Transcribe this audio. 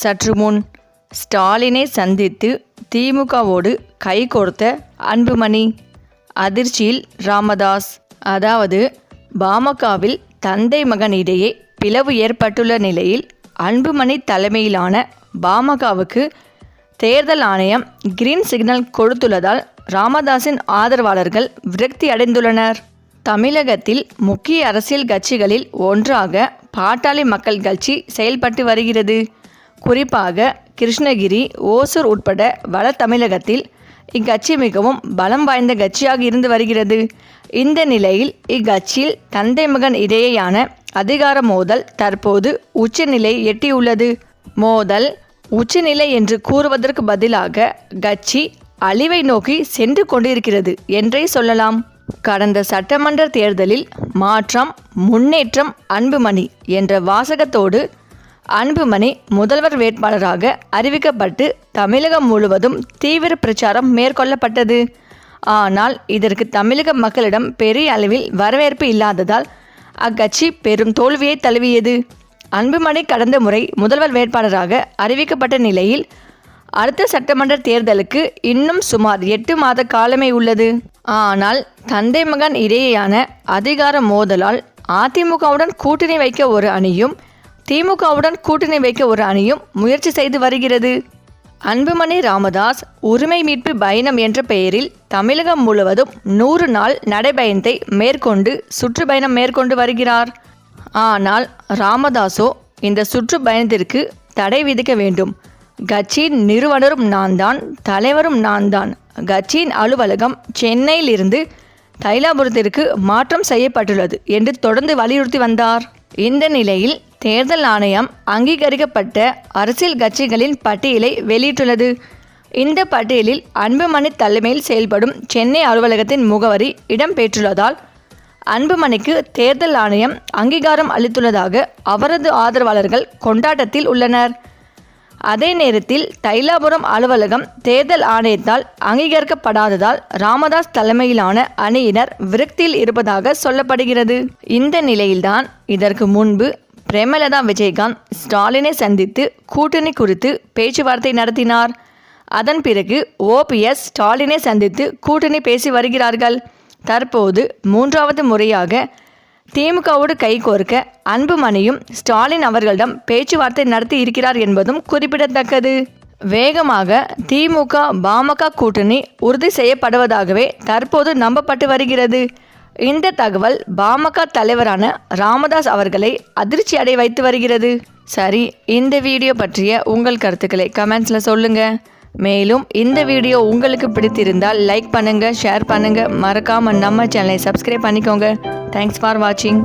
சற்று முன் ஸ்டாலினை சந்தித்து திமுகவோடு கைகோர்த்த அன்புமணி. அதிர்ச்சியில் ராமதாஸ் அதாவது பாமகவில் தந்தை மகன் இடையே பிளவு ஏற்பட்டுள்ள நிலையில் அன்புமணி தலைமையிலான பாமகவுக்கு தேர்தல் ஆணையம் கிரீன் சிக்னல் கொடுத்துள்ளதால் ராமதாஸின் ஆதரவாளர்கள் விரக்தி அடைந்துள்ளனர். தமிழகத்தில் முக்கிய அரசியல் கட்சிகளில் ஒன்றாக பாட்டாளி மக்கள் கட்சி செயல்பட்டு வருகிறது. குறிப்பாக கிருஷ்ணகிரி ஓசூர் உட்பட வட தமிழகத்தில் இக்கட்சி மிகவும் பலம் வாய்ந்த கட்சியாக இருந்து வருகிறது. இந்த நிலையில் இக்கட்சியில் தந்தை மகன் இடையேயான அதிகார மோதல் தற்போது உச்சநிலை எட்டியுள்ளது. மோதல் உச்சநிலை என்று கூறுவதற்கு பதிலாக கட்சி அழிவை நோக்கி சென்று கொண்டிருக்கிறது என்றே சொல்லலாம். கடந்த சட்டமன்ற தேர்தலில் மாற்றம் முன்னேற்றம் அன்புமணி என்ற வாசகத்தோடு அன்புமணி முதல்வர் வேட்பாளராக அறிவிக்கப்பட்டு தமிழகம் முழுவதும் தீவிர பிரச்சாரம் மேற்கொள்ளப்பட்டது. ஆனால் இதற்கு தமிழக மக்களிடம் பெரிய அளவில் வரவேற்பு இல்லாததால் அக்கட்சி பெரும் தோல்வியை தழுவியது. அன்புமணி கடந்த முறை முதல்வர் வேட்பாளராக அறிவிக்கப்பட்ட நிலையில் அடுத்த சட்டமன்ற தேர்தலுக்கு இன்னும் சுமார் எட்டு மாத காலமே உள்ளது. ஆனால் தந்தை மகன் இடையேயான அதிகார மோதலால் அதிமுகவுடன் கூட்டணி வைக்க ஒரு அணியும் திமுகவுடன் கூட்டணி வைக்க ஒரு அணியும் முயற்சி செய்து வருகிறது. அன்புமணி ராமதாஸ் உரிமை மீட்பு பயணம் என்ற பெயரில் தமிழகம் முழுவதும் நூறு நாள் நடைபயணத்தை மேற்கொண்டு சுற்றுப்பயணம் மேற்கொண்டு வருகிறார். ஆனால் ராமதாஸோ இந்த சுற்றுப்பயணத்திற்கு தடை விதிக்க வேண்டும். கட்சியின் நிறுவனரும் நான் தான் தலைவரும் நான் தான் கட்சியின் அலுவலகம் சென்னையிலிருந்து தைலாபுரத்திற்கு மாற்றம் செய்யப்பட்டுள்ளது என்று தொடர்ந்து வலியுறுத்தி வந்தார். இந்த நிலையில் தேர்தல் ஆணையம் அங்கீகரிக்கப்பட்ட அரசியல் கட்சிகளின் பட்டியலை வெளியிட்டுள்ளது. இந்த பட்டியலில் அன்புமணி தலைமையில் செயல்படும் சென்னை அலுவலகத்தின் முகவரி இடம்பெற்றுள்ளதால் அன்புமணிக்கு தேர்தல் ஆணையம் அங்கீகாரம் அளித்துள்ளதாக அவரது ஆதரவாளர்கள் கொண்டாட்டத்தில் உள்ளனர். அதே நேரத்தில் தைலாபுரம் அலுவலகம் தேர்தல் ஆணையத்தால் அங்கீகரிக்கப்படாததால் ராமதாஸ் தலைமையிலான அணியினர் விரக்தியில் இருப்பதாக சொல்லப்படுகிறது. இந்த நிலையில்தான் இதற்கு முன்பு பிரேமலதா விஜயகாந்த் ஸ்டாலினை சந்தித்து கூட்டணி குறித்து பேச்சுவார்த்தை நடத்தினார். அதன் பிறகு ஓபிஎஸ் ஸ்டாலினை சந்தித்து கூட்டணி பேசி வருகிறார்கள். தற்போது மூன்றாவது முறையாக திமுகவோடு கைகோர்க்க அன்புமணியும் ஸ்டாலின் அவர்களிடம் பேச்சுவார்த்தை நடத்தி இருக்கிறார் என்பதும் குறிப்பிடத்தக்கது. வேகமாக திமுக பாமக கூட்டணி உறுதி செய்யப்படுவதாகவே தற்போது நம்பப்பட்டு வருகிறது. இந்த தகவல் பாமக தலைவரான ராமதாஸ் அவர்களை அதிர்ச்சி அடை வைத்து வருகிறது. சரி இந்த வீடியோ பற்றிய உங்கள் கருத்துக்களை கமெண்ட்ஸில் சொல்லுங்கள் மேலும் இந்த வீடியோ உங்களுக்கு பிடித்திருந்தால் லைக் பண்ணுங்கள் ஷேர் பண்ணுங்கள் மறக்காமல் நம்ம சேனலை சப்ஸ்கிரைப் பண்ணிக்கோங்க. தேங்க்ஸ் ஃபார் வாட்சிங்